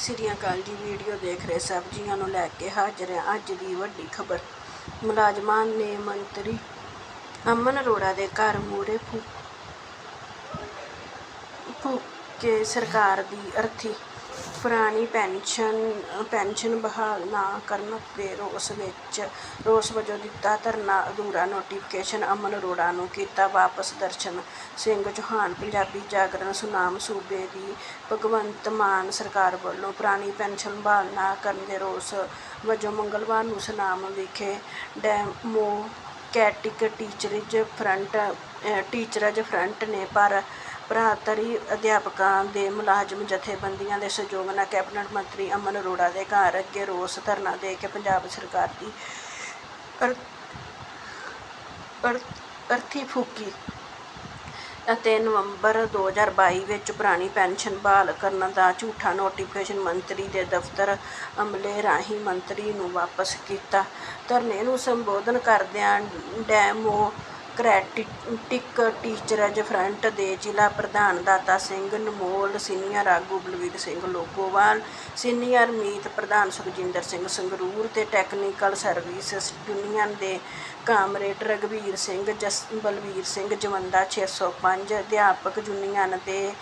ਸ੍ਰੀ ਅਕਾਲ ਜੀ ਵੀਡੀਓ ਦੇਖ ਰਹੇ ਸਭ ਜੀਆਂ ਨੂੰ ਲੈ ਕੇ ਹਾਜ਼ਰ ਹਾਂ ਅੱਜ ਦੀ ਵੱਡੀ ਖਬਰ। ਮੁਲਾਜ਼ਮਾਂ ਨੇ ਮੰਤਰੀ ਅਮਨ ਅਰੋੜਾ ਦੇ ਘਰ ਮੂਹਰੇ ਫੂਕੇ ਸਰਕਾਰ ਦੀ ਅਰਥੀ ਪੁਰਾਣੀ ਪੈਨਸ਼ਨ ਪੈਨਸ਼ਨ ਬਹਾਲ ਨਾ ਕਰਨ ਦੇ ਰੋਸ ਵਿੱਚ ਰੋਸ ਵਜੋਂ ਦਿੱਤਾ ਧਰਨਾ, ਅਧੂਰਾ ਨੋਟੀਫਿਕੇਸ਼ਨ ਅਮਨ ਅਰੋੜਾ ਨੂੰ ਕੀਤਾ ਵਾਪਸ ਦਰਸ਼ਨ। ਸਿੰਘ ਚੌਹਾਨ, ਪੰਜਾਬੀ ਜਾਗਰਣ ਸੁਨਾਮ ਸੂਬੇ ਦੀ ਭਗਵੰਤ ਮਾਨ ਸਰਕਾਰ ਵੱਲੋਂ ਪੁਰਾਣੀ ਪੈਨਸ਼ਨ ਬਹਾਲ ਨਾ ਕਰਨ ਦੇ ਰੋਸ ਵਜੋਂ ਮੰਗਲਵਾਰ ਨੂੰ ਸੁਨਾਮ ਵਿਖੇ democratic teachers front teachers front ਨੇ ਪਰ ਭਰਾਤਰੀ ਅਧਿਆਪਕਾਂ ਦੇ ਮੁਲਾਜ਼ਮ ਜਥੇਬੰਦੀਆਂ ਦੇ ਸਹਿਯੋਗ ਨਾਲ ਕੈਬਨਿਟ ਮੰਤਰੀ ਅਮਨ ਅਰੋੜਾ ਦੇ ਘਰ ਅੱਗੇ ਰੋਸ ਧਰਨਾ ਦੇ ਕੇ ਪੰਜਾਬ ਸਰਕਾਰ ਦੀ ਅਰਥੀ ਫੂਕੀ ਅਤੇ ਨਵੰਬਰ 2022 ਵਿੱਚ ਪੁਰਾਣੀ ਪੈਨਸ਼ਨ ਬਹਾਲ ਕਰਨ ਦਾ ਝੂਠਾ ਨੋਟੀਫਿਕੇਸ਼ਨ ਮੰਤਰੀ ਦੇ ਦਫ਼ਤਰ ਅਮਲੇ ਰਾਹੀਂ ਮੰਤਰੀ ਨੂੰ ਵਾਪਸ ਕੀਤਾ। ਧਰਨੇ ਨੂੰ ਸੰਬੋਧਨ ਕਰਦਿਆਂ ਡੈਮੋ ਡੈਮੋਕ੍ਰੈਟਿਕ ਟੀਚਰਜ਼ ਫਰੰਟ ਦੇ ਜ਼ਿਲ੍ਹਾ ਪ੍ਰਧਾਨ ਦਾਤਾ ਸਿੰਘ ਨਮੋਲ, ਸੀਨੀਅਰ ਆਗੂ ਬਲਵੀਰ ਸਿੰਘ ਲੋਗੋਵਾਲ, ਸੀਨੀਅਰ ਮੀਤ ਪ੍ਰਧਾਨ ਸੁਖਜਿੰਦਰ ਸਿੰਘ ਸੰਗਰੂਰ ਤੇ ਟੈਕਨੀਕਲ ਸਰਵਿਸਿਜ਼ ਯੂਨੀਅਨ ਦੇ ਕਾਮਰੇਡ ਰਘਵੀਰ ਸਿੰਘ, ਜਸ, ਬਲਵੀਰ ਸਿੰਘ ਜਵੰਦਾ 605 ਅਧਿਆਪਕ ਯੂਨੀਅਨ ਦੇ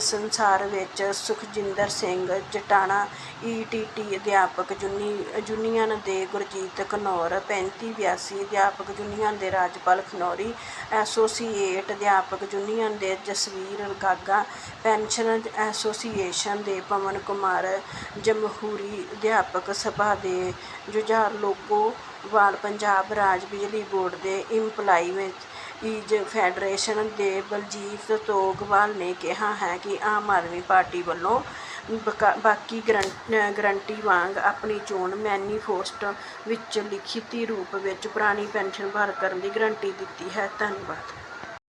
ਸੰਸਾਰ ਵਿੱਚ ਸੁਖਜਿੰਦਰ ਸਿੰਘ ਜਟਾਣਾ ਈਟੀਟੀ ਅਧਿਆਪਕ ਯੂਨੀ- ਯੂਨੀਅਨ ਦੇ ਗੁਰਜੀਤ ਘਨੌਰ 3582 ਅਧਿਆਪਕ ਯੂਨੀਅਨ ਦੇ ਰਾਜ ਰਾਜਪਾਲ ਖਨੌਰੀ, ਐਸੋਸੀਏਟ ਅਧਿਆਪਕ ਯੂਨੀਅਨ ਦੇ ਜਸਵੀਰ ਗਾਗਾ ਪੈਨਸ਼ਨ ਐਸੋਸੀਏਸ਼ਨ ਦੇ ਪਵਨ ਕੁਮਾਰ, ਜਮਹੂਰੀ ਅਧਿਆਪਕ ਸਭਾ ਦੇ ਜੁਝਾਰ ਲੋਗੋਵਾਲ ਪੰਜਾਬ ਰਾਜ ਬਿਜਲੀ ਬੋਰਡ ਦੇ ਇੰਪਲਾਈਮੈਂਟ ਫੈਡਰੇਸ਼ਨ ਦੇ ਬਲਜੀਤ ਤੋਗਵਾਲ ਨੇ ਕਿਹਾ ਹੈ ਕਿ ਆਮ ਆਦਮੀ ਪਾਰਟੀ ਵੱਲੋਂ ਬਕਾ- ਬਾਕੀ ਗਰੰ- ਗਰੰਟੀ ਵਾਂਗ ਆਪਣੀ ਚੋਣ ਮੈਨੀਫੈਸਟੋ ਵਿੱਚ ਲਿਖਤੀ ਰੂਪ ਵਿੱਚ ਪੁਰਾਣੀ ਪੈਨਸ਼ਨ ਬਹਾਲ ਕਰਨ ਦੀ ਗਰੰਟੀ ਦਿੱਤੀ ਹੈ। ਧੰਨਵਾਦ।